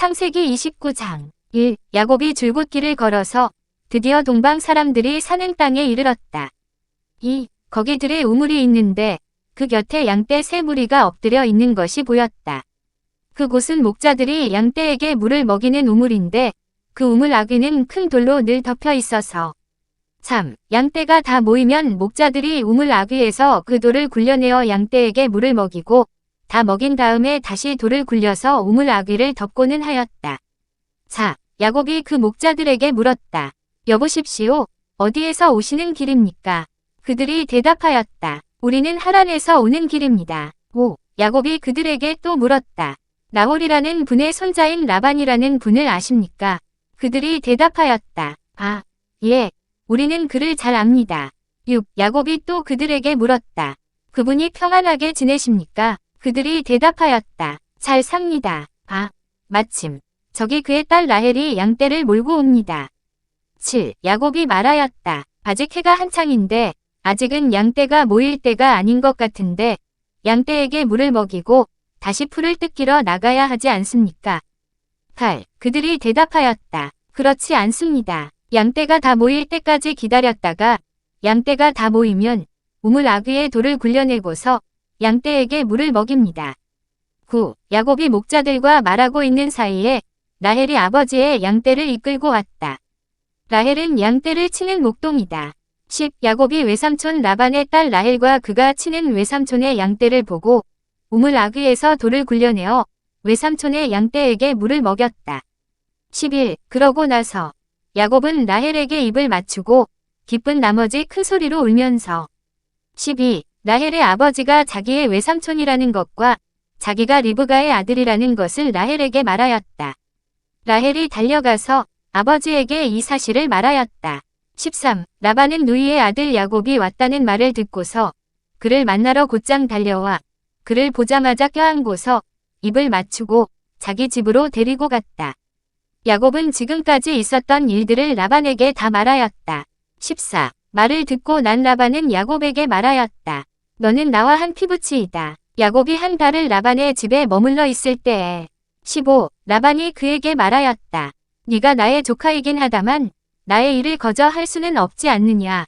창세기 29장 1. 야곱이 줄곧기를 걸어서 드디어 동방 사람들이 사는 땅에 이르렀다. 2. 거기 들에 우물이 있는데 그 곁에 양떼 세 무리가 엎드려 있는 것이 보였다. 그곳은 목자들이 양떼에게 물을 먹이는 우물인데 그 우물 아귀는 큰 돌로 늘 덮여 있어서 3. 양떼가 다 모이면 목자들이 우물 아귀에서 그 돌을 굴려내어 양떼에게 물을 먹이고 다 먹인 다음에 다시 돌을 굴려서 우물 아귀를 덮고는 하였다. 4. 야곱이 그 목자들에게 물었다. 여보십시오. 어디에서 오시는 길입니까? 그들이 대답하였다. 우리는 하란에서 오는 길입니다. 5. 야곱이 그들에게 또 물었다. 나홀이라는 분의 손자인 라반이라는 분을 아십니까? 그들이 대답하였다. 아, 예. 우리는 그를 잘 압니다. 6. 야곱이 또 그들에게 물었다. 그분이 평안하게 지내십니까? 그들이 대답하였다. 잘 삽니다. 아, 마침. 저기 그의 딸 라헬이 양떼를 몰고 옵니다. 7. 야곱이 말하였다. 아직 해가 한창인데 아직은 양떼가 모일 때가 아닌 것 같은데 양떼에게 물을 먹이고 다시 풀을 뜯기러 나가야 하지 않습니까? 8. 그들이 대답하였다. 그렇지 않습니다. 양떼가 다 모일 때까지 기다렸다가 양떼가 다 모이면 우물 아귀에 돌을 굴려내고서 양떼에게 물을 먹입니다. 9. 야곱이 목자들과 말하고 있는 사이에 라헬이 아버지의 양떼를 이끌고 왔다. 라헬은 양떼를 치는 목동이다. 10. 야곱이 외삼촌 라반의 딸 라헬과 그가 치는 외삼촌의 양떼를 보고 우물 아귀에서 돌을 굴려내어 외삼촌의 양떼에게 물을 먹였다. 11. 그러고 나서 야곱은 라헬에게 입을 맞추고 기쁜 나머지 큰 소리로 울면서 12. 라헬의 아버지가 자기의 외삼촌이라는 것과 자기가 리브가의 아들이라는 것을 라헬에게 말하였다. 라헬이 달려가서 아버지에게 이 사실을 말하였다. 13. 라반은 누이의 아들 야곱이 왔다는 말을 듣고서 그를 만나러 곧장 달려와 그를 보자마자 껴안고서 입을 맞추고 자기 집으로 데리고 갔다. 야곱은 지금까지 있었던 일들을 라반에게 다 말하였다. 14. 말을 듣고 난 라반은 야곱에게 말하였다. 너는 나와 한 피부치이다. 야곱이 한 달을 라반의 집에 머물러 있을 때에 15. 라반이 그에게 말하였다. 네가 나의 조카이긴 하다만 나의 일을 거저 할 수는 없지 않느냐.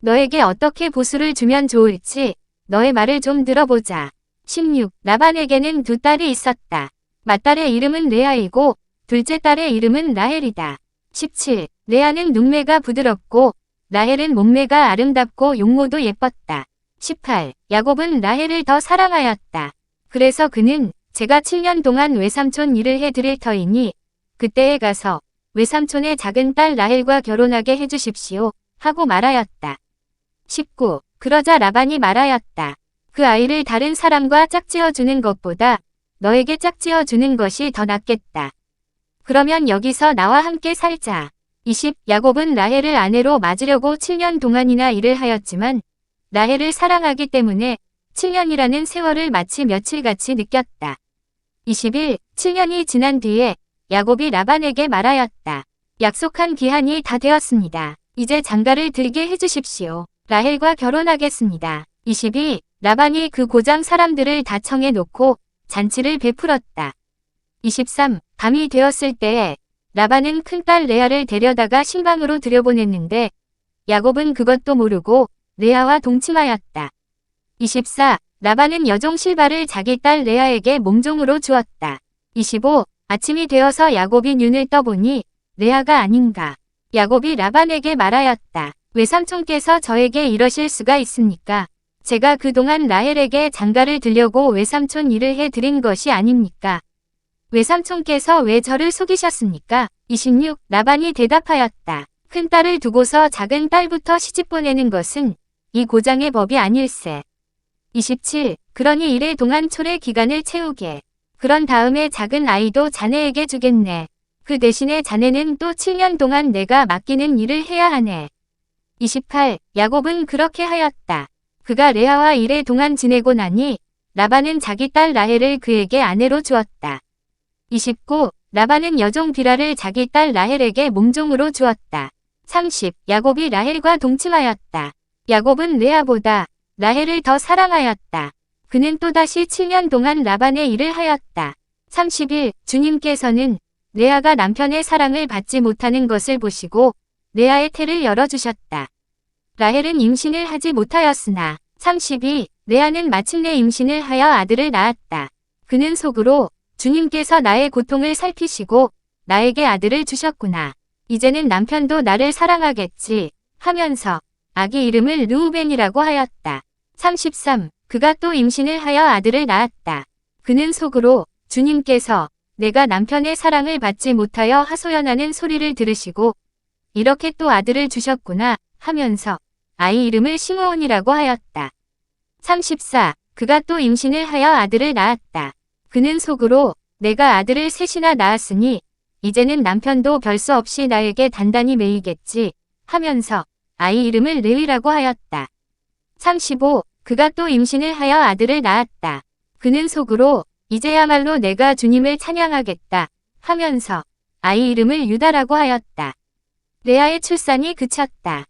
너에게 어떻게 보수를 주면 좋을지 너의 말을 좀 들어보자. 16. 라반에게는 두 딸이 있었다. 맏딸의 이름은 레아이고 둘째 딸의 이름은 라헬이다. 17. 레아는 눈매가 부드럽고 라헬은 몸매가 아름답고 용모도 예뻤다. 18. 야곱은 라헬을 더 사랑하였다. 그래서 그는 제가 7년 동안 외삼촌 일을 해드릴 터이니 그때에 가서 외삼촌의 작은 딸 라헬과 결혼하게 해주십시오 하고 말하였다. 19. 그러자 라반이 말하였다. 그 아이를 다른 사람과 짝지어 주는 것보다 너에게 짝지어 주는 것이 더 낫겠다. 그러면 여기서 나와 함께 살자. 20. 야곱은 라헬을 아내로 맞으려고 7년 동안이나 일을 하였지만 라헬을 사랑하기 때문에 7년이라는 세월을 마치 며칠같이 느꼈다. 21. 7년이 지난 뒤에 야곱이 라반에게 말하였다. 약속한 기한이 다 되었습니다. 이제 장가를 들게 해주십시오. 라헬과 결혼하겠습니다. 22. 라반이 그 고장 사람들을 다 청해 놓고 잔치를 베풀었다. 23. 밤이 되었을 때에 라반은 큰딸 레아를 데려다가 신방으로 들여보냈는데 야곱은 그것도 모르고 레아와 동침하였다. 24. 라반은 여종 실바를 자기 딸 레아에게 몸종으로 주었다. 25. 아침이 되어서 야곱이 눈을 떠보니 레아가 아닌가. 야곱이 라반에게 말하였다. 외삼촌께서 저에게 이러실 수가 있습니까? 제가 그동안 라헬에게 장가를 들려고 외삼촌 일을 해드린 것이 아닙니까? 외삼촌께서 왜 저를 속이셨습니까? 26. 라반이 대답하였다. 큰 딸을 두고서 작은 딸부터 시집 보내는 것은 이 고장의 법이 아닐세. 27. 그러니 이래 동안 초래 기간을 채우게. 그런 다음에 작은 아이도 자네에게 주겠네. 그 대신에 자네는 또 7년 동안 내가 맡기는 일을 해야 하네. 28. 야곱은 그렇게 하였다. 그가 레아와 이래 동안 지내고 나니 라반은 자기 딸 라헬을 그에게 아내로 주었다. 29. 라반은 여종 비라를 자기 딸 라헬에게 몸종으로 주었다. 30. 야곱이 라헬과 동침하였다. 야곱은 레아보다 라헬을 더 사랑하였다. 그는 또다시 7년 동안 라반의 일을 하였다. 30일 주님께서는 레아가 남편의 사랑을 받지 못하는 것을 보시고 레아의 태를 열어주셨다. 라헬은 임신을 하지 못하였으나 32 레아는 마침내 임신을 하여 아들을 낳았다. 그는 속으로 주님께서 나의 고통을 살피시고 나에게 아들을 주셨구나. 이제는 남편도 나를 사랑하겠지 하면서 아기 이름을 루우벤이라고 하였다. 33 그가 또 임신을 하여 아들을 낳았다. 그는 속으로 주님께서 내가 남편의 사랑을 받지 못하여 하소연하는 소리를 들으시고 이렇게 또 아들을 주셨구나 하면서 아이 이름을 시므온이라고 하였다. 34. 그가 또 임신을 하여 아들을 낳았다. 그는 속으로 내가 아들을 셋이나 낳았으니 이제는 남편도 별수 없이 나에게 단단히 매이겠지 하면서 아이 이름을 레위라고 하였다. 35. 그가 또 임신을 하여 아들을 낳았다. 그는 속으로 이제야말로 내가 주님을 찬양하겠다 하면서 아이 이름을 유다라고 하였다. 레아의 출산이 그쳤다.